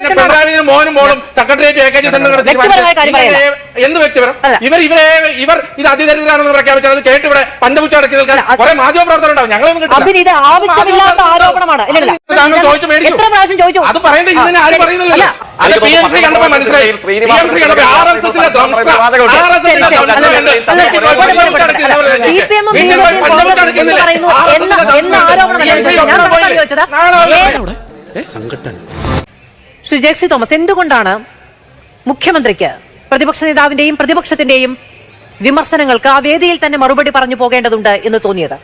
പിന്നെ പിണറായി വിജയനും മോനും മോളും സെക്രട്ടേറിയറ്റ് എ കെ ജി. പറയല്ല. എന്ത് വ്യക്തിപരം? ഇവർ ഇവരെ ഇവർ ഇത് അതിദരിദ്രാണെന്ന് പ്രഖ്യാപിച്ചത് അത് കേട്ട് ഇവിടെ പഞ്ചപുച്ച അടക്കി നിൽക്കാൻ കുറെ മാധ്യമ പ്രവർത്തനം ഉണ്ടാവും ഞങ്ങളൊന്നും കിട്ടില്ല. ഇത് ആവശ്യമില്ലാത്ത ആരോപണമാണ്. ഇല്ല, ഇല്ല. താങ്കൾ ചോദിച്ചു മേടിക്കൂ. എത്ര പ്രാവശ്യം ചോദിച്ചു? അത് പറയണ്ട ഇതിനെ ആരും പറയുന്നില്ല അല്ല. അത് പി എം സി കണ്ടപ്പോ മനസ്സിലായി. പി എം സി കണ്ടപ്പോ ആർ എസ് എസിന്റെ ആർ എസ് എസിന്റെ പഞ്ചപുച്ച അടക്കുന്നില്ലേ? ആർ എസ് എസിന്റെ എന്ന ശ്രീ ജെക്സി തോമസ് എന്തുകൊണ്ടാണ് മുഖ്യമന്ത്രിക്ക് പ്രതിപക്ഷ നേതാവിന്റെയും പ്രതിപക്ഷത്തിന്റെയും വിമർശനങ്ങൾക്ക് ആ വേദിയിൽ തന്നെ മറുപടി പറഞ്ഞു പോകേണ്ടതുണ്ട് എന്ന് തോന്നിയത്?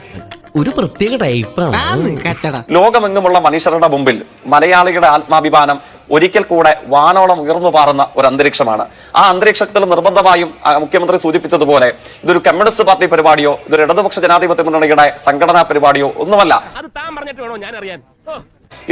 ഒരു പ്രത്യേക ടൈപ്പാണ്. കച്ചട. ലോകമെങ്ങുമുള്ള മനുഷ്യരുടെ മുമ്പിൽ മലയാളികളുടെ ആത്മാഭിമാനം ഒരിക്കൽ കൂടെ വാനോളം ഉയർന്നു പാറുന്ന ഒരു അന്തരീക്ഷമാണ്. ആ അന്തരീക്ഷത്തിൽ നിർബന്ധമായും മുഖ്യമന്ത്രി സൂചിപ്പിച്ചതുപോലെ ഇതൊരു കമ്മ്യൂണിസ്റ്റ് പാർട്ടി പരിപാടിയോ ഇതൊരു ഇടതുപക്ഷ ജനാധിപത്യ മുന്നണിയുടെ സംഘടനാ പരിപാടിയോ ഒന്നുമല്ല. അത് താൻ പറഞ്ഞിട്ട് വേണോ ഞാൻ അറിയാൻ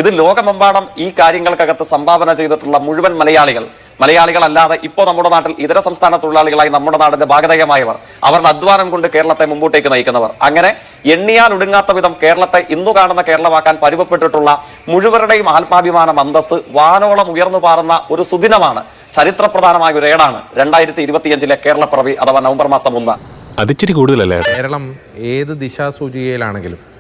ഇത് ലോകമെമ്പാടും ഈ കാര്യങ്ങൾക്കകത്ത് സംഭാവന ചെയ്തിട്ടുള്ള മുഴുവൻ മലയാളികൾ. മലയാളികളല്ലാതെ ഇപ്പോൾ നമ്മുടെ നാട്ടിൽ ഇതര സംസ്ഥാന തൊഴിലാളികളായി നമ്മുടെ നാടിന്റെ ഭാഗതകമായവർ അവരുടെ അധ്വാനം കൊണ്ട് കേരളത്തെ മുമ്പോട്ടേക്ക് നയിക്കുന്നവർ. അങ്ങനെ എണ്ണിയാൽ ഒടുങ്ങാത്ത വിധം കേരളത്തെ ഇന്നു കാണുന്ന കേരളമാക്കാൻ പരുവപ്പെട്ടിട്ടുള്ള മുഴുവരുടെയും ആത്മാഭിമാനം അന്തസ് വാനോളം ഉയർന്നു പാറുന്ന ഒരു സുദിനമാണ് ചരിത്രപ്രധാനമായ ഒരു ഏടാണ്. രണ്ടായിരത്തി ഇരുപത്തിയഞ്ചിലെ കേരളപ്പിറവി അഥവാ നവംബർ മാസം ഒന്ന്. അതിച്ചിരി കൂടുതലല്ലേ? കേരളം ഏത് ദിശാസൂചികയിലാണെങ്കിലും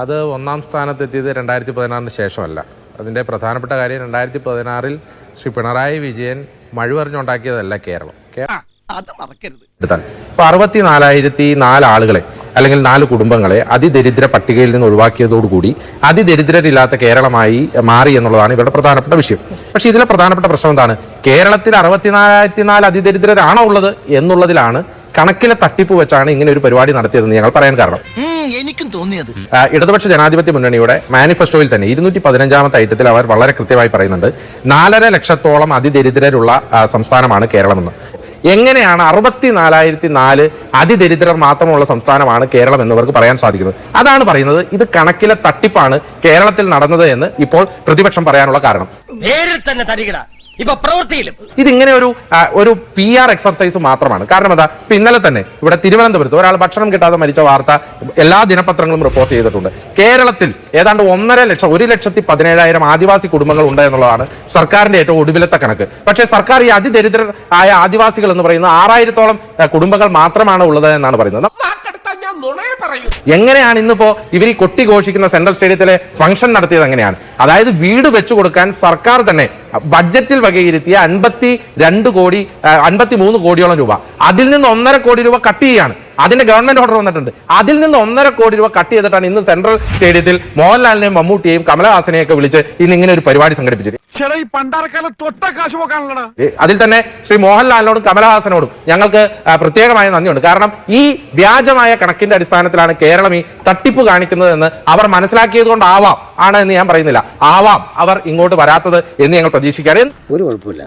അത് ഒന്നാം സ്ഥാനത്തെത്തിയത് രണ്ടായിരത്തി പതിനാറിന് ശേഷമല്ല. അതിന്റെ പ്രധാനപ്പെട്ട കാര്യം രണ്ടായിരത്തി പതിനാറിൽ ശ്രീ പിണറായി വിജയൻ മഴുവറിഞ്ഞുണ്ടാക്കിയതല്ല കേരളം. എടുത്താൽ. ഇപ്പൊ അറുപത്തിനാലായിരത്തി നാല് ആളുകളെ അല്ലെങ്കിൽ നാല് കുടുംബങ്ങളെ അതിദരിദ്ര പട്ടികയിൽ നിന്ന് ഒഴിവാക്കിയതോടുകൂടി അതിദരിദ്രരില്ലാത്ത കേരളമായി മാറി എന്നുള്ളതാണ് ഇവരുടെ പ്രധാനപ്പെട്ട വിഷയം. പക്ഷെ ഇതിലെ പ്രധാനപ്പെട്ട പ്രശ്നം എന്താണ്? കേരളത്തിൽ അറുപത്തിനാലായിരത്തി നാല് അതിദരിദ്രരാണോ ഉള്ളത് എന്നുള്ളതിലാണ് കണക്കിലെ തട്ടിപ്പ് വെച്ചാണ് ഇങ്ങനെ ഒരു പരിപാടി നടത്തിയതെന്ന് ഞങ്ങൾ പറയാൻ കാരണം. എനിക്കും തോന്നിയത്. ഇടതുപക്ഷ ജനാധിപത്യ മുന്നണിയുടെ മാനിഫെസ്റ്റോയിൽ തന്നെ ഇരുന്നൂറ്റി പതിനഞ്ചാമത്തെ ഐറ്റത്തിൽ അവർ വളരെ കൃത്യമായി പറയുന്നുണ്ട് നാലര ലക്ഷത്തോളം അതിദരിദ്രരുള്ള സംസ്ഥാനമാണ് കേരളമെന്ന്. എങ്ങനെയാണ് അറുപത്തി നാലായിരത്തി നാല് അതിദരിദ്രർ മാത്രമുള്ള സംസ്ഥാനമാണ് കേരളം എന്നവർക്ക് പറയാൻ സാധിക്കുന്നത്? അതാണ് പറയുന്നത് ഇത് കണക്കിലെ തട്ടിപ്പാണ് കേരളത്തിൽ നടന്നത് എന്ന് ഇപ്പോൾ പ്രതിപക്ഷം പറയാനുള്ള കാരണം. നേരിൽ തന്നെ തരികട. ഇപ്പൊ പ്രവൃത്തിയിലും. ഇതിങ്ങനെ ഒരു ഒരു പി ആർ എക്സർസൈസ് മാത്രമാണ്. കാരണം എന്താ? ഇപ്പൊ ഇന്നലെ തന്നെ ഇവിടെ തിരുവനന്തപുരത്ത് ഒരാൾ ഭക്ഷണം കിട്ടാതെ മരിച്ച വാർത്ത എല്ലാ ദിനപത്രങ്ങളും റിപ്പോർട്ട് ചെയ്തിട്ടുണ്ട്. കേരളത്തിൽ ഏതാണ്ട് ഒന്നര ലക്ഷം ഒരു ലക്ഷത്തി പതിനേഴായിരം ആദിവാസി കുടുംബങ്ങൾ ഉണ്ട് എന്നുള്ളതാണ് സർക്കാരിന്റെ ഏറ്റവും ഒടുവിലത്തെ കണക്ക്. പക്ഷേ സർക്കാർ ഈ അതിദരിദ്രരായ ആദിവാസികൾ എന്ന് പറയുന്ന ആറായിരത്തോളം കുടുംബങ്ങൾ മാത്രമാണ് ഉള്ളത് എന്നാണ് പറയുന്നത്. എങ്ങനെയാണ് ഇന്നിപ്പോ ഇവർ ഈ കൊട്ടി ഘോഷിക്കുന്ന സെൻട്രൽ സ്റ്റേഡിയത്തിലെ ഫംഗ്ഷൻ നടത്തിയത് എങ്ങനെയാണ്? അതായത് വീട് വെച്ചു കൊടുക്കാൻ സർക്കാർ തന്നെ ബഡ്ജറ്റിൽ വകയിരുത്തിയ അൻപത്തി രണ്ട് കോടി അൻപത്തി മൂന്ന് കോടിയോളം രൂപ. അതിൽ നിന്ന് ഒന്നര കോടി രൂപ കട്ട് ചെയ്യാണ്. അതിന്റെ ഗവൺമെന്റ് ഓർഡർ വന്നിട്ടുണ്ട്. അതിൽ നിന്ന് ഒന്നര കോടി രൂപ കട്ട് ചെയ്തിട്ടാണ് ഇന്ന് സെൻട്രൽ സ്റ്റേഡിയത്തിൽ മോഹൻലാലിനെയും മമ്മൂട്ടിയെയും കമലഹാസനെയും ഒക്കെ വിളിച്ച് ഇന്ന് ഇങ്ങനെ ഒരു പരിപാടി സംഘടിപ്പിച്ചത് അതിൽ തന്നെ ശ്രീ മോഹൻലാലിനോടും കമലഹാസനോടും ഞങ്ങൾക്ക് പ്രത്യേകമായ നന്ദിയുണ്ട്. കാരണം ഈ വ്യാജമായ കണക്കിന്റെ അടിസ്ഥാനത്തിലാണ് കേരളം ഈ തട്ടിപ്പ് കാണിക്കുന്നത് എന്ന് അവർ മനസ്സിലാക്കിയത് കൊണ്ടാവാം ആണ് എന്ന് ഞാൻ പറയുന്നില്ല. ആവാം അവർ ഇങ്ങോട്ട് വരാത്തത് എന്ന് ഞങ്ങൾ പ്രതീക്ഷിക്കാറ് ഒരു കുഴപ്പമില്ല.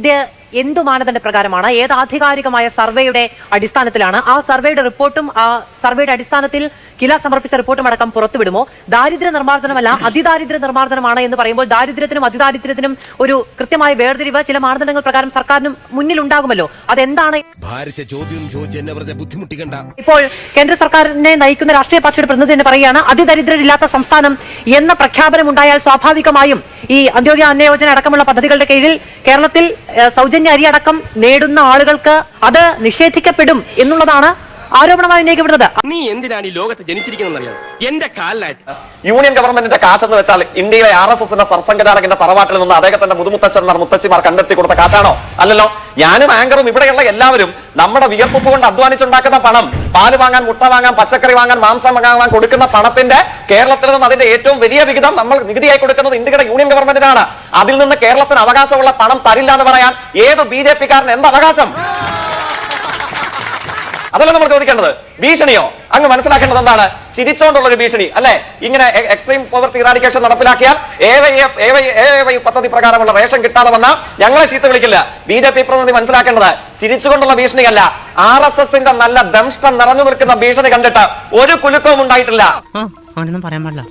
ഇത് എന്തു മാനദണ്ഡ പ്രകാരമാണ്? ഏത് ആധികാരികമായ സർവേയുടെ അടിസ്ഥാനത്തിലാണ്? ആ സർവേയുടെ റിപ്പോർട്ടും ആ സർവേയുടെ അടിസ്ഥാനത്തിൽ കില സമർപ്പിച്ച റിപ്പോർട്ടും അടക്കം പുറത്തുവിടുമോ? ദാരിദ്ര്യ നിർമ്മാർജനമല്ല അതിദാരിദ്ര്യ നിർമ്മാർജനമാണ് എന്ന് പറയുമ്പോൾ ദാരിദ്ര്യത്തിനും അതിദാരിദ്ര്യത്തിനും ഒരു കൃത്യമായ വേർതിരിവ് ചില മാനദണ്ഡങ്ങൾ പ്രകാരം സർക്കാരിന് മുന്നിൽ ഉണ്ടാകുമല്ലോ അതെന്താണ് ഇപ്പോൾ കേന്ദ്ര സർക്കാരിനെ നയിക്കുന്ന രാഷ്ട്രീയ പാർട്ടിയുടെ പ്രതിനിധി തന്നെ പറയുകയാണ് അതിദരിദ്രരില്ലാത്ത സംസ്ഥാനം എന്ന പ്രഖ്യാപനം ഉണ്ടായാൽ സ്വാഭാവികമായും ഈ അന്ത്യോദയ അന്നയോജന അടക്കമുള്ള പദ്ധതികളുടെ കീഴിൽ കേരളത്തിൽ ഏഹ്, സൗജന്യ അരി അടക്കം നേടുന്ന ആളുകൾക്ക് അത് നിഷേധിക്കപ്പെടും എന്നുള്ളതാണ് ആരോപണമായി ഉന്നയിക്കപ്പെടുന്നത് നീ എന്തിനാണ് ഈ ലോകത്ത് ജനിച്ചിരിക്കുന്നത് എന്റെ കാലിലായിട്ട്. യൂണിയൻ ഗവൺമെന്റിന്റെ കാശ് എന്ന് വെച്ചാൽ ഇന്ത്യയിലെ ആർ എസ് എസിന്റെ സർസംഘചാലകന്റെ തറവാട്ടിൽ നിന്ന് അദ്ദേഹത്തിന്റെ മുതുമുത്തശ്ശന്മാർ മുത്തശ്ശിമാർ കണ്ടെത്തി കൊടുത്ത കാശാണോ? അല്ലല്ലോ. ഞാനും ആങ്കറും ഇവിടെയുള്ള എല്ലാവരും നമ്മുടെ വിയർപ്പുപ്പ് കൊണ്ട് അധ്വാനിച്ചുണ്ടാക്കുന്ന പണം പാൽ വാങ്ങാൻ മുട്ട വാങ്ങാൻ പച്ചക്കറി വാങ്ങാൻ മാംസം വാങ്ങാൻ കൊടുക്കുന്ന പണത്തിന്റെ കേരളത്തിൽ നിന്ന് അതിന്റെ ഏറ്റവും വലിയ വിഹിതം നമ്മൾ നികുതിയായി കൊടുക്കുന്നത് ഇന്ത്യയുടെ യൂണിയൻ ഗവൺമെന്റിനാണ് അതിൽ നിന്ന് കേരളത്തിന് അവകാശമുള്ള പണം തരില്ല എന്ന് പറയാൻ ഏത് ബി ജെ പിക്കാരന് എന്ത് അവകാശം? അതല്ല നമ്മൾ ചോദിക്കേണ്ടത്? ഭീഷണിയോ? അങ്ങ് മനസ്സിലാക്കേണ്ടത് എന്താണ്? ചിരിച്ചോണ്ടുള്ള ഒരു ഭീഷണി അല്ലെ? ഇങ്ങനെ എക്സ്ട്രീം പോവർട്ടി ഇറാഡിക്കേഷൻ നടപ്പിലാക്കിയാൽ പദ്ധതി പ്രകാരമുള്ള റേഷൻ കിട്ടാതെ വന്ന ഞങ്ങളെ ചീത്ത വിളിക്കില്ല. ബി ജെ പി പ്രതിനിധി മനസ്സിലാക്കേണ്ടത് ചിരിച്ചുകൊണ്ടുള്ള ഭീഷണിയല്ല. ആർ എസ് എസിന്റെ നല്ല ദംഷ്ടം നിറഞ്ഞു നിൽക്കുന്ന ഭീഷണി കണ്ടിട്ട് ഒരു കുലുക്കവും ഉണ്ടായിട്ടില്ല. പറയാൻ പാടില്ല.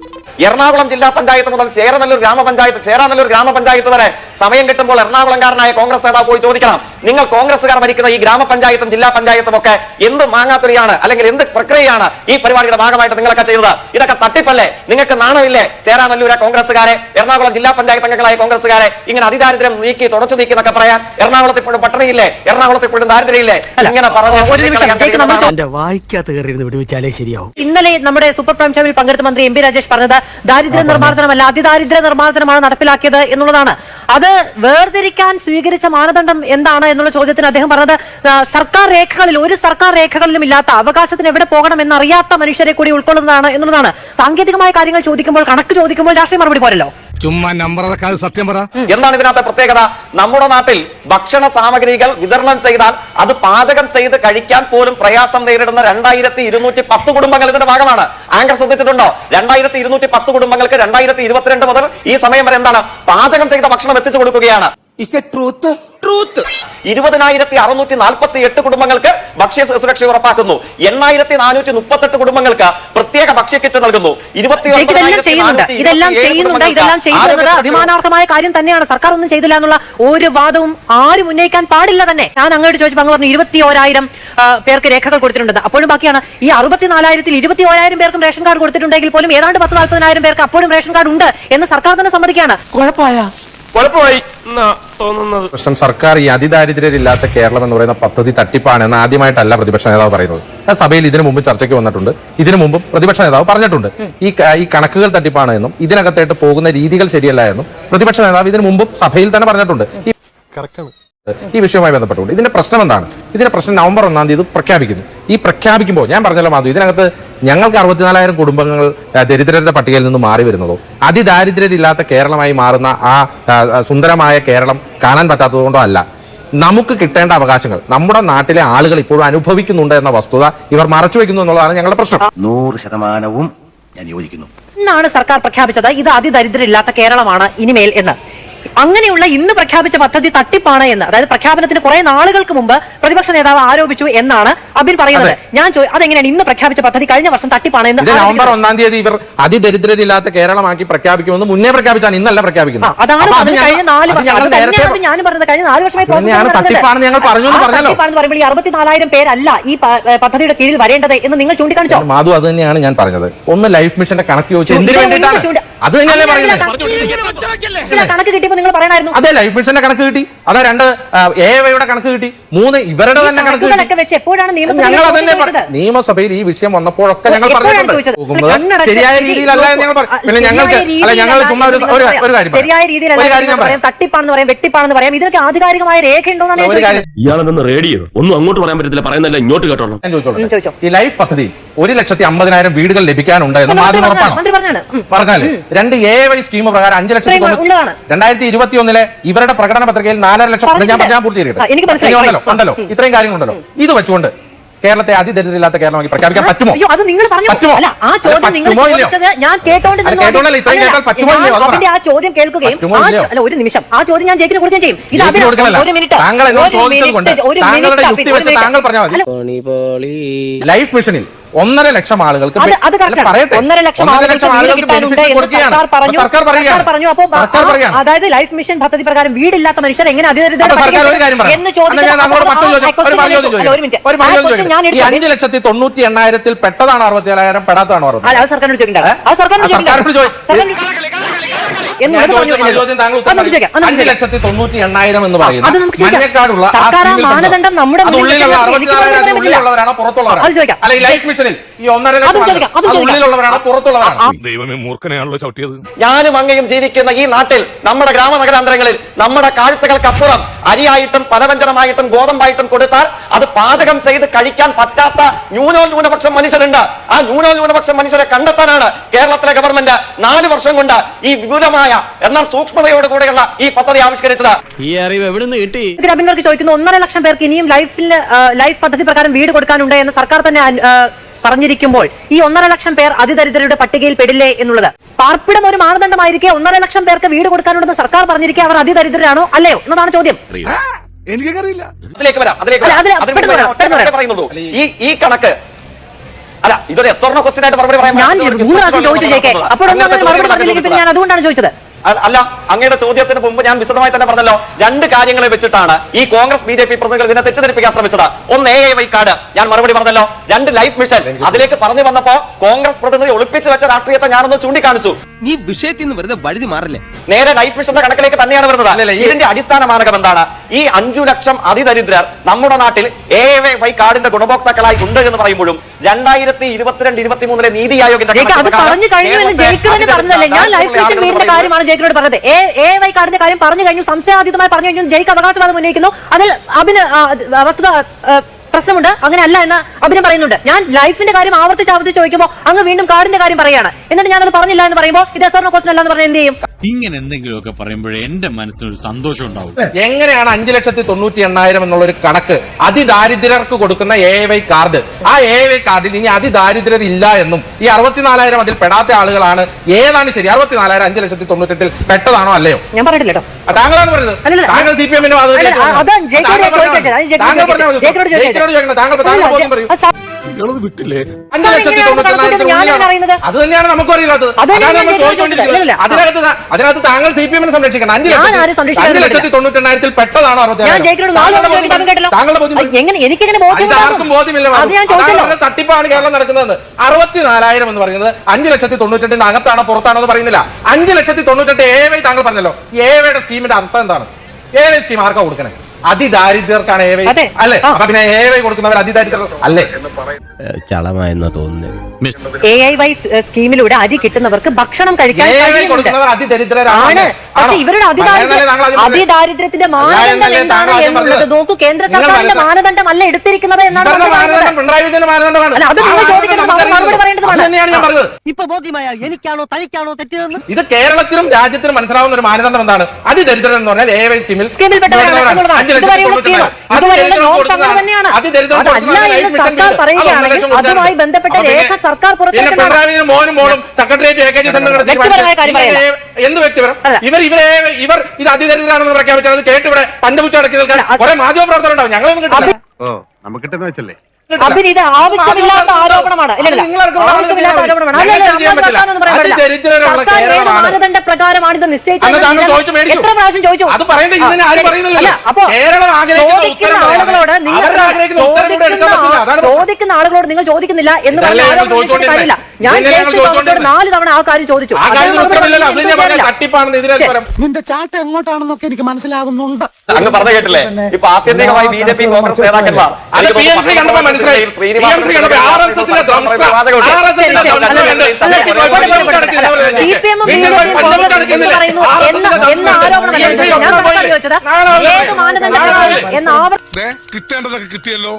എറണാകുളം ജില്ലാ പഞ്ചായത്ത് മുതൽ ചേരനല്ലൂർ ഗ്രാമപഞ്ചായത്ത് ചേരാനല്ലൂർ ഗ്രാമപഞ്ചായത്ത് വരെ സമയം കിട്ടുമ്പോൾ എറണാകുളംകാരനായ കോൺഗ്രസ് നേതാവ് പോയി ചോദിക്കണം. നിങ്ങൾ കോൺഗ്രസ്സുകാർ ഭരിക്കുന്ന ഈ ഗ്രാമപഞ്ചായത്തും ജില്ലാ പഞ്ചായത്തും ഒക്കെ എന്ത് മാങ്ങാത്തുരയാണ് അല്ലെങ്കിൽ എന്ത് പ്രക്രിയയാണ് ഈ പരിപാടിയുടെ ഭാഗമായിട്ട് നിങ്ങളൊക്കെ ചെയ്തത് ഇതൊക്കെ തട്ടിപ്പല്ലേ? നിങ്ങൾക്ക് നാണമില്ലേ? ചേരാനല്ലൂരെ കോൺഗ്രസ്സുകാരെ എറണാകുളം ജില്ലാ പഞ്ചായത്ത് അംഗങ്ങളായ കോൺഗ്രസ്സുകാരെ ഇങ്ങനെ അതിദാരിദ്ര്യം നീക്കി തുടച്ചു നീക്കി എന്നൊക്കെ പറയാൻ എറണാകുളത്ത് ഇപ്പോഴും പട്ടണിയില്ലേ? എറണാകുളത്ത് ഇപ്പോഴും ദാരിദ്ര്യമില്ലേ? ഇങ്ങനെ പറഞ്ഞു വായിക്കാത്ത ഇന്നലെ നമ്മുടെ സൂപ്പർ പ്രൈം പങ്കെടുത്ത മന്ത്രി എം പി രാജേഷ് പറഞ്ഞത് ദാരിദ്ര്യ നിർമ്മാർജനമല്ല അതിദാരിദ്ര്യ നിർമ്മാർജനമാണ് നടപ്പിലാക്കിയത് എന്നുള്ളതാണ്. അത് വേർതിരിക്കാൻ സ്വീകരിച്ച മാനദണ്ഡം എന്താണ് എന്നുള്ള ചോദ്യത്തിന് അദ്ദേഹം പറഞ്ഞത് സർക്കാർ രേഖകളിൽ ഒരു സർക്കാർ രേഖകളിലും ഇല്ലാത്ത അവകാശത്തിന് എവിടെ പോകണം എന്നറിയാത്ത മനുഷ്യരെ കൂടി ഉൾക്കൊള്ളുന്നതാണ് എന്നുള്ളതാണ്. സാങ്കേതികമായ കാര്യങ്ങൾ ചോദിക്കുമ്പോൾ കണക്ക് ചോദിക്കുമ്പോൾ രാഷ്ട്രീയ മറുപടി പോരല്ലോ. ചുമ്മാ നമ്പർ ഇറക്കാതെ സത്യം പറ. എന്താണ് ഇതിനകത്തെ പ്രത്യേകത? നമ്മുടെ നാട്ടിൽ ഭക്ഷണ സാമഗ്രികൾ വിതരണം ചെയ്താൽ അത് പാചകം ചെയ്ത് കഴിക്കാൻ പോലും പ്രയാസം നേരിടുന്ന രണ്ടായിരത്തി ഇരുന്നൂറ്റി പത്ത് കുടുംബങ്ങൾ ഇതിന്റെ ഭാഗമാണ്. ആങ്കർ ശ്രദ്ധിച്ചിട്ടുണ്ടോ? രണ്ടായിരത്തി ഇരുന്നൂറ്റി പത്ത് കുടുംബങ്ങൾക്ക് രണ്ടായിരത്തി ഇരുപത്തിരണ്ട് മുതൽ ഈ സമയം വരെ എന്താണ്? പാചകം ചെയ്ത ഭക്ഷണം എത്തിച്ചു കൊടുക്കുകയാണ്. ഇരുപതിനായിരത്തി അറുന്നൂറ്റി നാൽപ്പത്തി എട്ട് കുടുംബങ്ങൾക്ക് ഭക്ഷ്യ സുരക്ഷ ഉറപ്പാക്കുന്നു. എണ്ണായിരത്തി നാനൂറ്റി മുപ്പത്തെട്ട് കുടുംബങ്ങൾക്ക് പ്രത്യേക ഭക്ഷ്യ കിറ്റ് നൽകുന്നു ഇതെല്ലാം ചെയ്യുന്നുണ്ട്. ഇതെല്ലാം ചെയ്യുന്നുണ്ട്. ഇതെല്ലാം ചെയ്യുന്നത് അഭിമാനാർഹമായ കാര്യം തന്നെയാണ്. സർക്കാർ ഒന്നും ചെയ്തില്ല എന്നുള്ള ഒരു വാദവും ആരും ഉന്നയിക്കാൻ പാടില്ല തന്നെ. ഞാൻ അങ്ങോട്ട് ചോദിച്ചപ്പോൾ അങ്ങ് പറഞ്ഞു ഇരുപത്തി ഓരായിരം പേർക്ക് രേഖകൾ കൊടുത്തിട്ടുണ്ട്. അപ്പോഴും ബാക്കിയാണ് ഈ അറുപത്തിനാലായിരത്തിൽ ഇരുപത്തി ഓരായിരം പേർക്കും റേഷൻ കാർഡ് കൊടുത്തിട്ടുണ്ടെങ്കിൽ പോലും ഏതാണ്ട് പത്ത് നാൽപ്പതിനായിരം പേർക്ക് അപ്പോഴും റേഷൻ കാർഡ് ഉണ്ട് എന്ന് സർക്കാർ തന്നെ സമ്മതിക്കുകയാണ്. കുഴപ്പമായി? എന്നാ തോന്നുന്നത്. പ്രശ്നം സർക്കാർ ഈ അതിദാരിദ്ര്യരില്ലാത്ത കേരളം എന്ന് പറയുന്ന പദ്ധതി തട്ടിപ്പാണ് എന്ന് ആദ്യമായിട്ടല്ല പ്രതിപക്ഷ നേതാവ് പറയുന്നത്. ആ സഭയിൽ ഇതിനു മുമ്പ് ചർച്ചയ്ക്ക് വന്നിട്ടുണ്ട്. ഇതിനു മുമ്പും പ്രതിപക്ഷ നേതാവ് പറഞ്ഞിട്ടുണ്ട്. ഈ ഈ കണക്കുകൾ തട്ടിപ്പാണ് എന്നും ഇതിനകത്തായിട്ട് പോകുന്ന രീതികൾ ശരിയല്ല എന്നും പ്രതിപക്ഷ നേതാവ് ഇതിനു മുമ്പും സഭയിൽ തന്നെ പറഞ്ഞിട്ടുണ്ട്. ഈ വിഷയവുമായി ബന്ധപ്പെട്ടുകൊണ്ട്. ഇതിന്റെ പ്രശ്നം എന്താണ്? ഇതിന്റെ പ്രശ്നം നവംബർ ഒന്നാം തീയതി പ്രഖ്യാപിക്കുന്നു. ഈ പ്രഖ്യാപിക്കുമ്പോൾ ഞാൻ പറഞ്ഞല്ലോ മാധു ഇതിനകത്ത് ഞങ്ങൾക്ക് അറുപത്തിനാലായിരം കുടുംബങ്ങൾ ദരിദ്രരുടെ പട്ടികയിൽ നിന്ന് മാറി വരുന്നതോ അതിദാരിദ്ര്യരില്ലാത്ത കേരളമായി മാറുന്ന ആ സുന്ദരമായ കേരളം കാണാൻ പറ്റാത്തതുകൊണ്ടോ അല്ല. നമുക്ക് കിട്ടേണ്ട അവകാശങ്ങൾ നമ്മുടെ നാട്ടിലെ ആളുകൾ ഇപ്പോഴും അനുഭവിക്കുന്നുണ്ട് എന്ന വസ്തുത ഇവർ മറച്ചു വെക്കുന്നു എന്നുള്ളതാണ് ഞങ്ങളുടെ പ്രശ്നം. നൂറ് ശതമാനവും ഞാൻ യോജിക്കുന്നു. ഇന്നാണ് സർക്കാർ പ്രഖ്യാപിച്ചത്. ഇത് അതിദരിദ്രരില്ലാത്ത കേരളമാണ് ഇനിമേൽ എന്ന്. അങ്ങനെയുള്ള ഇന്ന് പ്രഖ്യാപിച്ച പദ്ധതി തട്ടിപ്പാണ് എന്ന്. അതായത് പ്രഖ്യാപനത്തിന് കുറെ നാളുകൾക്ക് മുമ്പ് പ്രതിപക്ഷ നേതാവ് ആരോപിച്ചു എന്നാണ് അബിൻ പറയുന്നത്. ഞാൻ അതെങ്ങനെയാണ് ഇന്ന് പ്രഖ്യാപിച്ച പദ്ധതി കഴിഞ്ഞ വർഷം തട്ടിപ്പാണ് എന്ന് നവംബർ? ഒന്നാം തീയതി ഇവർ അതിദരിദ്രരില്ലാത്ത കേരളമാക്കി പ്രഖ്യാപിക്കുമെന്ന് മുന്നേ പ്രഖ്യാപിച്ചാണ് ഇന്നല്ല പ്രഖ്യാപിക്കുന്നത്. അതാണ് കഴിഞ്ഞ നാല് വർഷം. ഞാനും പറഞ്ഞത്. കഴിഞ്ഞ നാല് വർഷമായി. തട്ടിപ്പാണെന്ന് ഞങ്ങൾ പറഞ്ഞു എന്ന് പറഞ്ഞല്ലോ. തട്ടിപ്പാണെന്ന് പറയുമ്പോൾ ഈ അറുപത്തിനാലായിരം പേരല്ല ഈ പദ്ധതിയുടെ കീഴിൽ വരേണ്ടത് എന്ന് നിങ്ങൾ ചൂണ്ടിക്കാണിച്ചോ? മാധു അത് തന്നെയാണ് ഞാൻ പറഞ്ഞത്. ഒന്ന് ലൈഫ് മിഷന്റെ കണക്ക് ചോദിച്ചു എന്തിനു ഇത് വേണ്ടിയിട്ടാണ്? അത് തന്നെയല്ലേ പറയുന്നത് കണക്ക് കിട്ടിയപ്പോൾ നിങ്ങൾ പറയണായിരുന്നു? അതെ ലൈഫ് മിഷന്റെ കണക്ക് കിട്ടി. അതാ രണ്ട് എ വൈയുടെ കണക്ക് കിട്ടി. മൂന്ന് ഇവരുടെ തന്നെ കണക്ക് കിട്ടി. വെച്ച് എപ്പോഴാണ് നിയമസഭയിൽ ഞങ്ങൾ അതന്നെ? നിയമസഭയിൽ ഈ വിഷയം വന്നപ്പോഴൊക്കെ ഞങ്ങൾ പറഞ്ഞിട്ടുണ്ട്. ശരിയായ രീതിയിലല്ല എന്ന് ഞങ്ങൾ പറഞ്ഞു പിന്നെ ഞങ്ങൾക്ക് അല്ല ഞങ്ങൾ ചുമ്മാ ഒരു ഒരു കാര്യം ശരിയായ രീതിയിലല്ല തട്ടിപ്പാണെന്ന് പറയാം. വെട്ടിപ്പാണെന്ന് പറയാം. ഇതിനൊക്കെ ആധികാരികമായ രേഖ ഇയാളെന്ന് റേഡിയോ ഒന്നും അങ്ങോട്ട് പറയാൻ പറ്റത്തില്ല. പറയുന്നല്ല ഇങ്ങോട്ട് കേട്ടോളൂ ഞാൻ ചോദിച്ചോ. ചോദിച്ചോളൂ ഈ ലൈഫ് പദ്ധതി ഒരു ലക്ഷത്തി അമ്പതിനായിരം വീടുകൾ ലഭിക്കാനുണ്ട് എന്ന് മാധ്യമം ഉറപ്പാണ് പറഞ്ഞാൽ രണ്ട് എ വൈ സ്കീം പ്രകാരം അഞ്ച് ലക്ഷത്തി രണ്ടായിരത്തി ഇരുപത്തി ഒന്നിലെ ഇവരുടെ പ്രകടന പത്രികയിൽ നാലര ലക്ഷം ഞാൻ. ഞാൻ പൂർത്തീകരിക്കട്ടെ. ഉണ്ടല്ലോ. ഉണ്ടല്ലോ. ഇത്രയും കാര്യങ്ങളുണ്ടല്ലോ ഇത് വെച്ചുകൊണ്ട് കേരളത്തെ അതിദരിദ്രമില്ലാത്ത കേരളമാക്കി പ്രഖ്യാപിക്കാൻ പറ്റുമോ? അയ്യോ അത് നിങ്ങൾ പറഞ്ഞു. പറ്റുമോ? അല്ല ആ ചോദ്യം നിങ്ങൾ ചോദിച്ചത് ഞാൻ കേട്ടോണ്ട്? അതിന്റെ ആ ചോദ്യം കേൾക്കുകയും അല്ല ഒരു നിമിഷം. ആ ചോദ്യം ഞാൻ ജയിക്കിന് ചെയ്യും. ഇത്. ഒരു മിനിറ്റ്. താങ്കൾ എന്നോട് ഒരു മിനിറ്റ്, ലൈഫ് മിഷനിൽ ഒന്നര ലക്ഷം ആളുകൾക്ക്. പറയട്ടെ. ഒന്നര ലക്ഷം ആളുകൾക്ക് ബെനിഫിറ്റ് കൊടുക്കുകയാണ്. സർക്കാർ പറഞ്ഞു. പറയുകയാണ്. സർക്കാർ പറയുകയാണ്. അതായത് ലൈഫ് മിഷൻ പദ്ധതി പ്രകാരം വീടില്ലാത്ത മനുഷ്യർ എങ്ങനെ. ഈ. അഞ്ച് ലക്ഷത്തി തൊണ്ണൂറ്റി എണ്ണായിരത്തിൽ പെട്ടതാണോ അറുപത്തി ഏഴായിരം പെടാത്തതാണ് സർക്കാരിനോട് ആ, സർക്കാരിനോട് ചോദി- എന്ന് അഞ്ച് ലക്ഷത്തി തൊണ്ണൂറ്റി എണ്ണായിരം. മഞ്ഞക്കാടുള്ള? മാനദണ്ഡം നമ്മുടെ ഉള്ളിലുള്ള വെച്ചിട്ട് അറുപത്തിനാലായിരം ഉള്ളിലുള്ളവരാണോ പുറത്തുള്ളവരാണോ? അത് അല്ല ലൈഫ് മിഷനിൽ ഈ ഒന്നര ലക്ഷം ഉള്ളിലുള്ളവരാണോ പുറത്തുള്ളവരാണോ? ദൈവമേ മൂർഖനെയാണല്ലോ ചവിട്ടിയത്. ഞാനും അങ്ങയും ജീവിക്കുന്ന ഈ നാട്ടിൽ നമ്മുടെ ഗ്രാമ നഗരാന്തരങ്ങളിൽ നമ്മുടെ കാഴ്ചകൾക്കപ്പുറം അരിയായിട്ടും പലവ്യഞ്ജനമായിട്ടും ഗോതമ്പായിട്ടും കൊടുത്താൽ അത് പാചകം ചെയ്ത് കഴിക്കാൻ പറ്റാത്ത ന്യൂനോ ന്യൂനപക്ഷം മനുഷ്യരുണ്ട്. ആ ന്യൂനോ ന്യൂനപക്ഷം മനുഷ്യരെ കണ്ടെത്താനാണ് കേരളത്തിലെ ഗവൺമെന്റ് നാല് വർഷം കൊണ്ട് ഈ വിപുലമായ എന്നാൽ സൂക്ഷ്മതയോട് കൂടെയുള്ള ഈ പദ്ധതി ആവിഷ്കരിച്ചത്. ഈ അറിവ് എവിടെ നിന്ന് കിട്ടി ഗ്രാമീണർക്ക് ചോദിക്കുന്നു ഒന്നര ലക്ഷം പേർക്ക് ഇനിയും ലൈഫിൽ ലൈഫ് പദ്ധതി പ്രകാരം വീട് കൊടുക്കാനുണ്ട് എന്ന് സർക്കാർ തന്നെ പറഞ്ഞിരിക്കുമ്പോൾ ഈ ഒന്നര ലക്ഷം പേർ അതിദരിദ്രരുടെ പട്ടികയിൽ പെടില്ലേ എന്നുള്ളത്. പാർപ്പിടം ഒരു മാനദണ്ഡമായിരിക്കെ ഒന്നര ലക്ഷം പേർക്ക് വീട് കൊടുക്കാനുണ്ടെന്ന് സർക്കാർ പറഞ്ഞിരിക്കെ അവർ അതിദരിദ്രരാണോ അല്ലയോ എന്നതാണ് ചോദ്യം. എനിക്കറിയില്ല അതിലേക്ക് വരാം. അതിലേക്ക് ഈ ഈ കണക്ക് അല്ല ഇതൊരു സ്വർണ ക്വസ്റ്റ്യൻ ആയിട്ട് മറുപടി പറയാൻ ഞാൻ പറ്റുന്ന ഒരു മൂന്ന് പ്രാവശ്യം ക്വസ്റ്റ്യൻ ചോദിച്ചു ജയിക്കെ. അപ്പോഴൊന്നും അങ്ങനെ മറുപടി ചോദ്യങ്ങളൊക്കെ പറഞ്ഞില്ലെങ്കിൽ പിന്നെ ഞാൻ അതുകൊണ്ടാണ് ചോദിച്ചത്. അല്ല അങ്ങയുടെ ചോദ്യത്തിന് മുമ്പ് ഞാൻ വിശദമായി തന്നെ പറഞ്ഞല്ലോ. രണ്ട് കാര്യങ്ങളെ വെച്ചിട്ടാണ് ഈ കോൺഗ്രസ് ബി ജെ പി പ്രതിനിധികൾ ഇതിനെ തെറ്റിദ്ധരിപ്പിക്കാൻ ശ്രമിച്ചത്. ഒന്ന് എ ഐ വൈ കാർഡ്. ഞാൻ മറുപടി പറഞ്ഞല്ലോ. രണ്ട് ലൈഫ് മിഷൻ. അതിലേക്ക് പറഞ്ഞു വന്നപ്പോ കോൺഗ്രസ് പ്രതിനിധി ഒളിപ്പിച്ച് വെച്ച രാഷ്ട്രീയത്തെ ഞാനൊന്ന് ചൂണ്ടിക്കാണിച്ചു. നീ വിഷയത്തിൽ നിന്ന് വെറുതെ വഴുതി മാറില്ലേ? നേരെ ലൈഫ് മിഷന്റെ കണക്കിലേക്ക് തന്നെയാണ് വരുന്നത്. ഇതിന്റെ അടിസ്ഥാന മാനകം എന്താണ്? ഈ അഞ്ചു ലക്ഷം അതിദരിദ്രർ നമ്മുടെ നാട്ടിൽ എ വൈ കാർഡിന്റെ ഗുണഭോക്താക്കളായി ഉണ്ട് എന്ന് പറയുമ്പോഴും രണ്ടായിരത്തി ഇരുപത്തിരണ്ട് ഇരുപത്തി മൂന്നിലെ നീതി ആയോഗിന്റെ പറഞ്ഞു കഴിഞ്ഞു പറഞ്ഞതല്ലേ? ഞാൻ ലൈഫ് മിഷൻ ആളുകൾ വീടിന്റെ കാര്യമാണ് പറഞ്ഞത്. എ വൈ കാർഡിന്റെ കാര്യം പറഞ്ഞു കഴിഞ്ഞു സംശയാതീതമായി പറഞ്ഞു കഴിഞ്ഞു ജയിക്ക് അവകാശവാദം ഉന്നയിക്കുന്നു. അതിൽ അഭിന വസ്തുത പ്രശ്നമുണ്ട്. അങ്ങനെ അല്ല എന്ന് അഭിനം പറയുന്നുണ്ട്. ഞാൻ ലൈഫിന്റെ കാര്യം ആവർത്തിച്ച് ആവർത്തിച്ച് ചോദിക്കുമ്പോൾ അങ്ങ് വീണ്ടും കാറിന്റെ കാര്യം പറയാണ്. എന്നിട്ട് ഞാനത് പറഞ്ഞില്ല എന്ന് പറയുമ്പോൾ ഇത് എസ് ക്വസ്റ്റൻ എന്ന് പറഞ്ഞാൽ എന്ത് ചെയ്യും? ഇങ്ങനെ എന്തെങ്കിലുമൊക്കെ പറയുമ്പോഴേ എന്റെ മനസ്സിനൊരു സന്തോഷം ഉണ്ടാവും. എങ്ങനെയാണ് അഞ്ചു ലക്ഷത്തി തൊണ്ണൂറ്റി എണ്ണായിരം എന്നുള്ള ഒരു കണക്ക് അതിദാരിദ്ര്യർക്ക് കൊടുക്കുന്ന എ വൈ കാർഡ് ആ എ വൈ കാർഡിൽ ഇനി അതിദാരിദ്ര്യർ ഇല്ല എന്നും ഈ അറുപത്തിനാലായിരം അതിൽ പെടാത്ത ആളുകളാണ് ഏതാണ് ശരി? അറുപത്തിനാലായിരം അഞ്ചു ലക്ഷത്തി തൊണ്ണൂറ്റെട്ടിൽ പെട്ടതാണോ അല്ലയോ? ഞാൻ പറഞ്ഞില്ലോ താങ്കളാണ് പറഞ്ഞത്. അല്ലല്ല, താങ്കൾ സി പി. ജയിക്കിനോട് താങ്കൾ താങ്കൾ ബോധ്യം പറയൂ. വിട്ടില്ലേ സ- അഞ്ചു ലക്ഷത്തി തൊണ്ണൂറ്റി? അത് തന്നെയാണ് നമുക്കും അറിയില്ലാത്തത് അതാണ് നമ്മൾ ചോദിച്ചുകൊണ്ടിരിക്കുന്നത്. അതിനകത്ത് അതിനകത്ത് താങ്കൾ സി പി എമ്മിനെ സംരക്ഷിക്കണം. അഞ്ചു ലക്ഷത്തി അഞ്ചു ലക്ഷത്തി തൊണ്ണൂറ്റി എണ്ണായിരത്തിൽ പെട്ടതാണോ ബോധ്യമില്ല തട്ടിപ്പാണ് കേരളം നടക്കുന്നത്. അറുപത്തിനാലായിരം എന്ന് പറയുന്നത് അഞ്ചു ലക്ഷത്തി തൊണ്ണൂറ്റെട്ടിന്റെ അകത്താണോ പുറത്താണോ എന്ന് പറയുന്നില്ല. അഞ്ചു ലക്ഷത്തി തൊണ്ണൂറ്റെട്ട് എ വൈ താങ്കൾ പറഞ്ഞല്ലോ. എ വൈയുടെ സ്കീമിന്റെ അർത്ഥം എന്താണ്? എ വൈ സ്കീം ആർക്കാ കൊടുക്കണേ? അതിദാരിദ്ര്യർക്കാണ് ഏവൈ അല്ലേ. അപ്പൊ പിന്നെ എ വൈ കൊടുക്കുന്നവർ അതിദാരിദ്ര്യർ അല്ലേ? ചളമായെന്നാ തോന്നുന്നത് എ ഐ വൈ സ്കീമിലൂടെ അരി കിട്ടുന്നവർക്ക് ഭക്ഷണം കഴിക്കാൻ. കൊടുക്കുന്നവർ അതിദരിദ്രരാണ്. പക്ഷെ ഇവരുടെ അതിദാരിദ്ര്യത്തിന്റെ മാനദണ്ഡം എന്നുള്ളത് നോക്കൂ. കേന്ദ്ര സർക്കാരിന്റെ മനസ്സിലാ- മാനദണ്ഡം അല്ല എടുത്തിരിക്കുന്നത് എന്നാണ് ഇപ്പൊ ബോധ്യമായ എനിക്കാണോ തനിക്കാണോ തെറ്റിയതെന്ന്? ഇത് കേരളത്തിലും രാജ്യത്തിനും മനസ്സിലാവുന്ന ഒരു മാനദണ്ഡം എന്താണ്? അതിദരിദ്രം എന്ന് പറഞ്ഞാൽ എ വൈ സ്കീമിൽ സ്കീമിൽപ്പെട്ടവരാണ് അതുമായി ബന്ധപ്പെട്ട രേഖ സർക്കാർ പുറത്തിറക്കണം. മോനും മോളും സെക്രട്ടേറിയറ്റ്. എന്ത് വ്യക്തിപരം? ഇവർ ഇവരെ ഇവർ ഇത് അതിദരിദ്രാണെന്ന് പഞ്ചപുച്ച അടക്കി നിൽക്കാൻ അല്ല, അത് കുറെ മാധ്യമ പ്രവർത്തനം ഉണ്ടാവും ഞങ്ങളൊന്നും കിട്ടില്ല ഓ നമുക്ക് കിട്ടുന്ന വെച്ചല്ലേ? ഇത് ആവശ്യമില്ലാത്ത ആരോപണമാണ്. മാനദണ്ഡ പ്രകാരമാണ് ഇത് നിശ്ചയിച്ചത്. എത്ര പ്രാവശ്യം ചോദിച്ചു? അത് പറയണ്ട, ആരും പറയുന്നില്ലല്ലോ. അല്ല, കേരളം ആഗ്രഹിക്കുന്ന ചോദിക്കുന്ന ആളുകളോട് നിങ്ങൾ ചോദിക്കുന്ന ആളുകളോട് നിങ്ങൾ ചോദിക്കുന്നില്ല എന്ന് പറഞ്ഞാൽ ഞാൻ. നാല് തവണ ആ കാര്യം ചോദിച്ചു. നിന്റെ ചാട്ട എങ്ങോട്ടാണെന്നൊക്കെ എനിക്ക് മനസ്സിലാകുന്നുണ്ട് അങ്ങ് പറഞ്ഞു കേട്ടില്ലേ? ഇപ്പൊ ആത്യന്തികമായി ബി ജെ പി കോൺഗ്രസ് നേതാക്കന്മാർ കിട്ടേണ്ടതൊക്കെ കിട്ടിയല്ലോ